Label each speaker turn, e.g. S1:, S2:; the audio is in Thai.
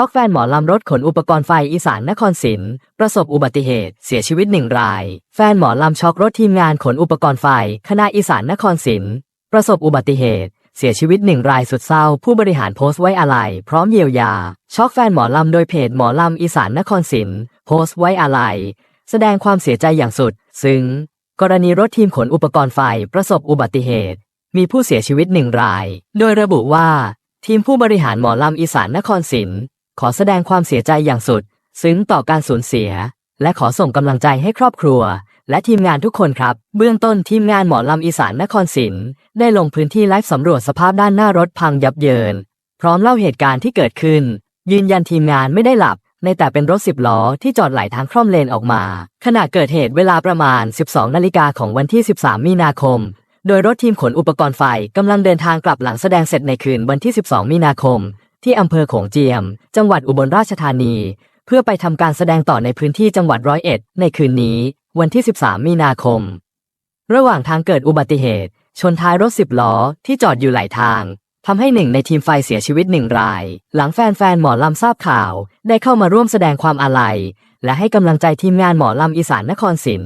S1: ช็อกแฟนหมอลำรถขนอุปกรณ์ไฟอีสานนครศรีประสบอุบัติเหตุเสียชีวิตหนึ่งราย แฟนหมอลำช็อกรถทีมงานขนอุปกรณ์ไฟคณะอีสานนครศรีประสบอุบัติเหตุเสียชีวิตหนึ่งรายสุดเศร้า ผู้บริหารโพสต์ไว้อาลัยพร้อมเยียวยา ช็อกแฟนหมอลำโดยเพจหมอลำอีสานนครศรีโพสต์ไว้อาลัยแสดงความเสียใจอย่างสุด ซึ้งกรณีรถทีมขนอุปกรณ์ไฟประสบอุบัติเหตุ มีผู้เสียชีวิตหนึ่งราย โดยระบุว่า ทีมผู้บริหารหมอลำอีสานนครศรี ขอแสดงความเสียใจอย่างสุด ซึ้งต่อการสูญเสีย และขอส่งกำลังใจให้ครอบครัว และทีมงานทุกคนครับ เบื้องต้นทีมงานหมอลำอีสานนครศรีได้ลงพื้นที่ไลฟ์สำรวจสภาพด้านหน้ารถพังยับเยิน พร้อมเล่าเหตุการณ์ที่เกิดขึ้น ยืนยันทีมงานไม่ได้หลับ ในแต่เป็นรถสิบล้อที่จอดไหลทางคล่อมเลนออกมา ขณะเกิดเหตุเวลาประมาณ 12 นาฬิกาของวันที่ 13 มีนาคมโดยรถทีมขนอุปกรณ์ไฟกำลังเดินทางกลับหลังแสดงเสร็จในคืนวันที่ 12 มีนาคม ที่อำเภอโขงเจียม จังหวัดอุบลราชธานี เพื่อไปทำการแสดงต่อในพื้นที่จังหวัดร้อยเอ็ด ในคืนนี้ วันที่ 13 มีนาคม ระหว่างทางเกิดอุบัติเหตุ ชนท้ายรถสิบล้อที่จอดอยู่ไหลทางทำให้หนึ่งในทีมไฟเสียชีวิตหนึ่งราย หลังแฟนๆหมอลำทราบข่าว ได้เข้ามาร่วมแสดงความอาลัย และให้กำลังใจทีมงานหมอลำอีสานนครศรี